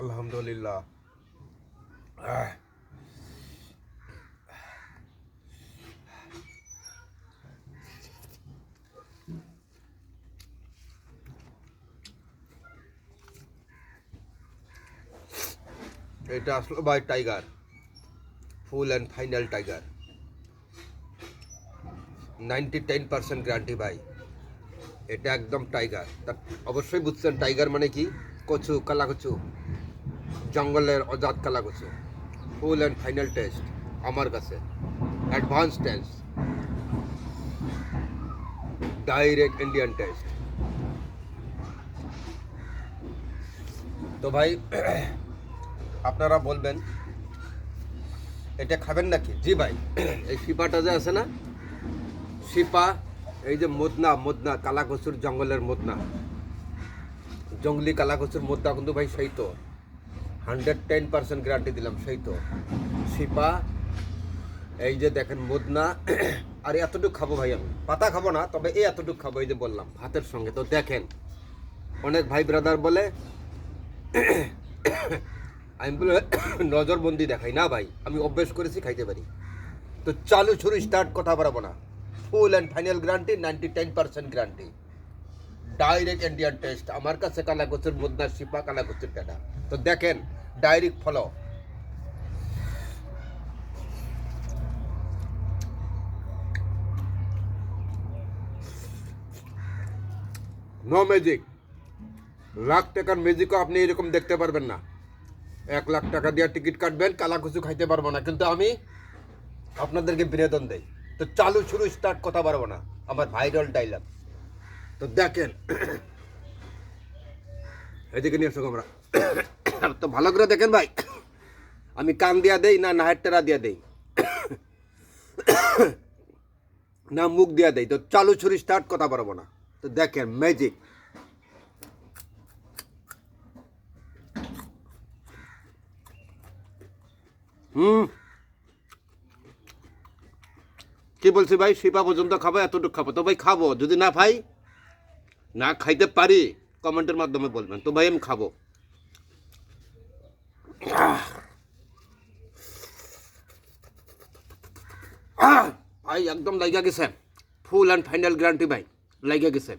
আলহামদুলিল্লাহ। এটা আসলো by tiger full and final tiger ninety ten percent guarantee ভাই, এটা একদম টাইগার তা অবশ্যই বুঝছেন টাইগার মানে কি? কচু কালা কচু জঙ্গলের অজাত কালা কচু ফুল অ্যান্ড ফাইনাল টেস্ট আমার কাছে। Advance test direct Indian test তো ভাই, আপনারা বলবেন, এটা খাবেন নাকি? জি ভাই, এই শিপাটা যে আছে না, শিপা, এই যে মদনা মদনা কালাকসুর জঙ্গলের মদনা। জঙ্গলি কালাকসুর মদনা কিন্তু ভাই সেই তো। হান্ড্রেড টেন পার্সেন্ট গ্যারান্টি দিলাম, সেই তো। শিপা, এই যে দেখেন মদনা, আর এতটুকু খাব ভাই আমি। পাতা খাব না, তবে এই এতটুকু খাব, এই যে বললাম, ভাতের সঙ্গে। তো দেখেন, অনেক ভাই ব্রাদার বলে, আমি বলে, নজরবন্দি দেখাই। না ভাই, আমি অভ্যেস করেছি, খাইতে পারি। তো চালু ছুরি স্টার্ট কথা বাড়াবো না। Full and final guarantee ninety ten percent guarantee direct Indian test আমার কাছে কালাগোচের মুদ্রা শিপা কালাগোচের টাটা তো দেখেন direct follow. No magic lakh টাকার ম্যাজিকও আপনি এরকম দেখতে পারবেন না। এক লাখ টাকা দিয়ে টিকিট কাটবেন কালাকুচু খাইতে পারব না। কিন্তু আমি আপনাদেরকে বিনোদন দেই। তো চালু শুরু স্টার্ট কথা পারব না। আমার ভাইরাল ডাইলগ তো দেখেন, এদিকে নিয়ে আসো আমরা তো ভালো করে দেখেন ভাই। আমি কান দিয়া দেই না নাহের টেরা দিয়া দেই। না মুখ দিয়া দেই। তো চালু ছুরি স্টার্ট কথা পারব না। তো দেখেন ম্যাজিক হুম। কি বলছি ভাই? শিপা পর্যন্ত খাব, এতটুকু খাব। তো ভাই খাব। যদি না ভাই, না খাইতে পারি কমেন্টের মাধ্যমে বলবেন। তো ভাই আমি খাব। ভাই, একদম লাইগা গেছে। ফুল অ্যান্ড ফাইনাল গ্যারান্টি ভাই, লাইগা গেছে।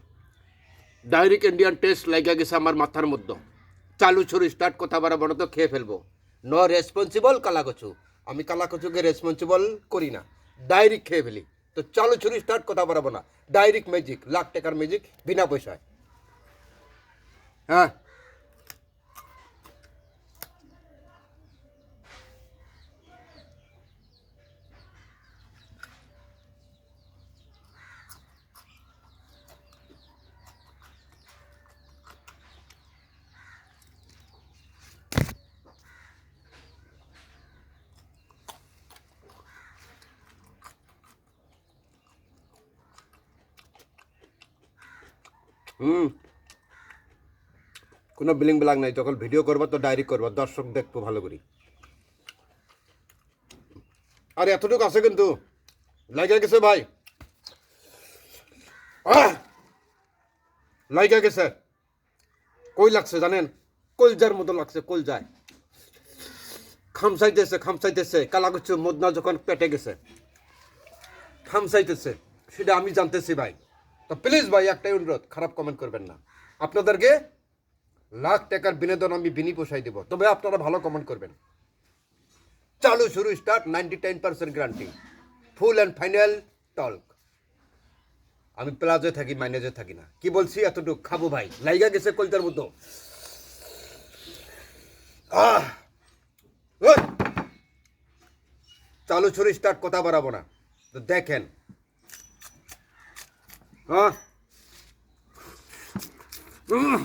ডাইরেক্ট ইন্ডিয়ান টেস্ট লাইগা গেছে আমার মাথার মধ্যে। চালু ছুরি স্টার্ট কথা বাড়াবো না তো খেয়ে ফেলব। ন রেসপন্সিবল কালাকচু। আমি কালাকচুকে রেসপন্সিবল করি না। ডাইরেক্ট খেয়ে ফেলি। তো চালু ছুরি স্টার্ট কথা বাড়াবো না ডাইরেক্ট ম্যাজিক লাখ টাকার ম্যাজিক বিনা পয়সায়। হ্যাঁ। হুম। কোনো বিলিং বিলাক নাই যখন ভিডিও করব তো ডায়েরি করব দর্শক দেখব ভালো করি আর এতটুকু আছে কিন্তু। লাইগা গেছে ভাই! লাইগা গেছে কই লাগছে জানেন? কলজার মতো লাগছে কলজায় খামসাইতেছে খামসাইতেছে কালাগুচ্ছ মদনা যখন পেটে গেছে। খামসাইতেছে সেটা আমি জানতেছি ভাই। তো প্লিজ ভাই, একটাই অনুরোধ, খারাপ কমেন্ট করবেন না। আপনাদেরকে লাখ টাকার বিনোদন আমি বিনি পোষাই দেবো। তবে আপনারা ভালো কমেন্ট করবেন। চালু শুরু start ninety ten percent guarantee full and final talk আমি প্লাজে থাকি মাইনেজে থাকি না। কি বলছি? এতটুকু খাব ভাই। লাইগা গেছে কলতার মতো। আহ! চালু ছুরি স্টার্ট কথা বাড়াবো না। তো দেখেন হ্যাঁ উম।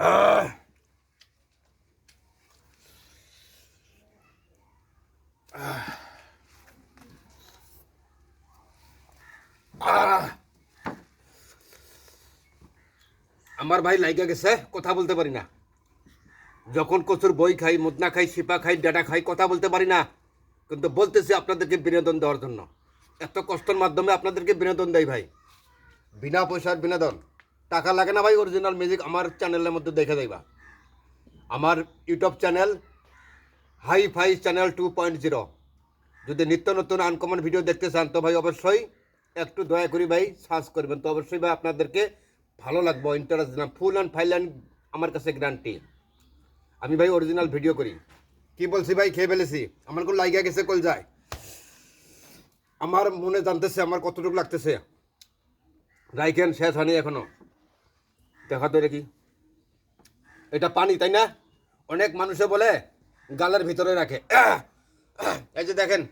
আমার ভাই লাইগা গেছে, কথা বলতে পারি না। যখন কচুর বই খাই, মুদনা খাই, শিপা খাই ডাটা খাই, কথা বলতে পারি না। কিন্তু বলতেছি আপনাদেরকে বিনোদন দেওয়ার জন্য। এত কষ্টের মাধ্যমে আপনাদেরকে বিনোদন দেয় ভাই। বিনা পয়সার বিনোদন। টাকা লাগে না ভাই অরিজিনাল মিউজিক আমার চ্যানেলের মধ্যে দেখে যাইবা আমার YouTube channel hi fi channel two point zero যদি নিত্য নতুন আনকমন ভিডিও দেখতে চান, তো ভাই অবশ্যই একটু দয়া করি ভাই সার্চ করবেন। তো অবশ্যই ভাই আপনাদেরকে ভালো লাগবো ইন্টারেস্ট দিলাম। ফুল অ্যান্ড ফাইল অ্যান্ড আমার কাছে গ্যারান্টি আমি ভাই অরিজিনাল ভিডিও করি। কি বলছি ভাই, খেয়ে ফেলেছি। আমার কোন লাইগা গেছে কল যায় আমার মনে জানতেছে, আমার কতটুকু লাগতেছে। রাইকেন শেষ হয়নি এখনও। দেখা তো কি এটা পানি, তাই না? অনেক মানুষে বলে, গালের ভিতরে রাখে। এই যে দেখেন